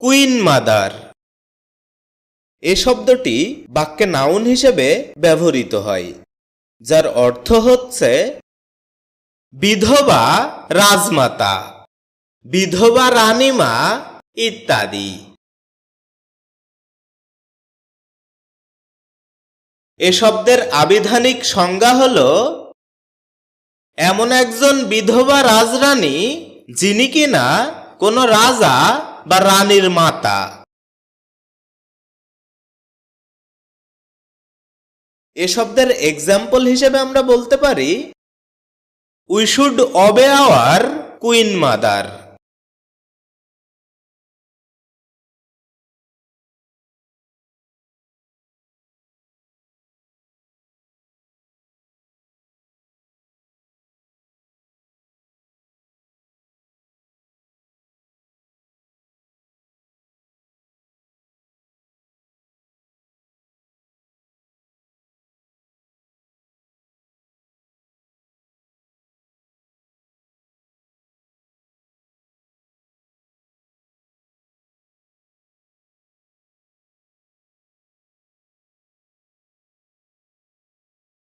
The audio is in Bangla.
Queen mother. এ শব্দটি বাক্যে নাউন হিসেবে ব্যবহৃত হয়, যার অর্থ হচ্ছে বিধবা রাজমাতা, বিধবা রানীমা ইত্যাদি। এ শব্দের আবিধানিক সংজ্ঞা হল, এমন একজন বিধবা রাজরানী যিনি কিনা কোনো রাজা বা রানীর মাতা। এ শব্দের এক্সাম্পল হিসেবে আমরা বলতে পারি we should obey our queen mother